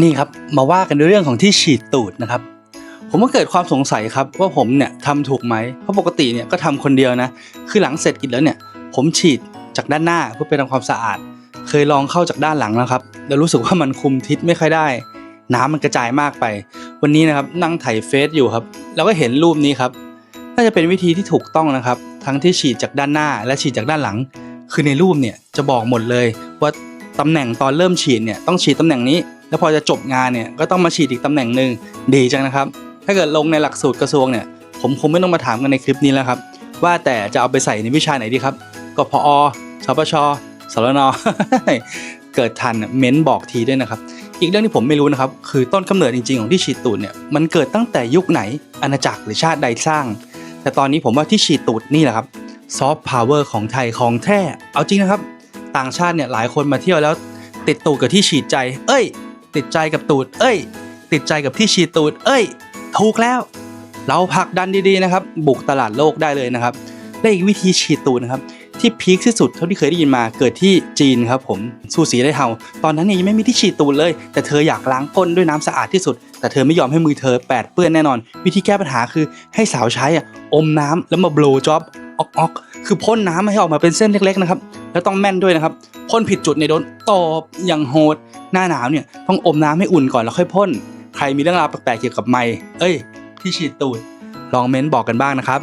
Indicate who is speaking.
Speaker 1: นี่ครับมาว่ากันในเรื่องของที่ฉีดตูดนะครับ ผมก็เกิดความสงสัยครับว่าผมเนี่ยทำถูกไหมเพราะปกติเนี่ยก็ทำคนเดียวนะ คือหลังเสร็จกินแล้วเนี่ย ผมฉีดจากด้านหน้าเพื่อไปทำความสะอาด เคยลองเข้าจากด้านหลังแล้วครับแล้วรู้สึกว่ามันคุมทิศไม่ค่อยได้ น้ำมันกระจายมากไป วันนี้นะครับนั่งไถเฟซอยู่ครับแล้วก็เห็นรูปนี้ครับน่าจะเป็นวิธีที่ถูกต้องนะครับ ทั้งที่ฉีดจากด้านหน้าและฉีดจากด้านหลัง คือในรูปเนี่ยจะบอกหมดเลยว่าตำแหน่งตอนเริ่มฉีดเนี่ยต้องฉีดตำแหน่งนี้ แล้วพอจะจบงานเนี่ยก็ต้องมาฉีดอีกตำแหน่งหนึ่งดีจังนะครับ ถ้าเกิดลงในหลักสูตรกระทรวงเนี่ยผมคงไม่ต้องมาถามกันในคลิปนี้แล้วครับ ว่าแต่จะเอาไปใส่ในวิชาไหนดีครับกพอสปชสรนเกิดทันเม้นบอกทีด้วยนะครับ อีกเรื่องที่ผมไม่รู้นะครับ คือต้นกำเนิดจริงๆของที่ฉีดตูดเนี่ยมันเกิดตั้งแต่ยุคไหนอาณาจักรหรือชาติใดสร้าง แต่ตอนนี้ผมว่าที่ฉีดตูดนี่แหละครับซอฟต์พาวเวอร์ของไทยของแท้เอาจริงนะครับ ต่างชาติเนี่ยหลายคนมาเที่ยวแล้วติดตูดกับที่ฉีดใจ เอ้ย ติดใจกับตูด เอ้ย ติดใจกับที่ฉีดตูด เอ้ย ถูกแล้ว เราผลักดันดีๆนะครับ บุกตลาดโลกได้เลยนะครับ และอีกวิธีฉีดตูดนะครับ ที่พีคที่สุดเท่าที่เคยได้ยินมาเกิดที่จีนครับผมซูสีได้เฮาตอนนั้นเนี่ยยังไม่มีที่ฉีดตูดเลย แต่เธออยากล้างก้นด้วยน้ำสะอาดที่สุด แต่เธอไม่ยอมให้มือเธอแปดเปื้อนแน่นอน วิธีแก้ปัญหาคือให้สาวใช้อะอมน้ำแล้วมาโบลจ็อบ ออกออกคือพ่นน้ำให้ออกมาเป็นเส้นเล็กๆนะครับ แล้วต้องแม่นด้วยนะครับพ่นผิดจุดในโดนตบอย่างโหด หน้าหนาวเนี่ยต้องอมน้ำให้อุ่นก่อนแล้วค่อยพ่นใครมีเรื่องราวแปลกๆเกี่ยวกับไม้เอ้ย ที่ฉีดตูดลองเม้นบอกกันบ้างนะครับ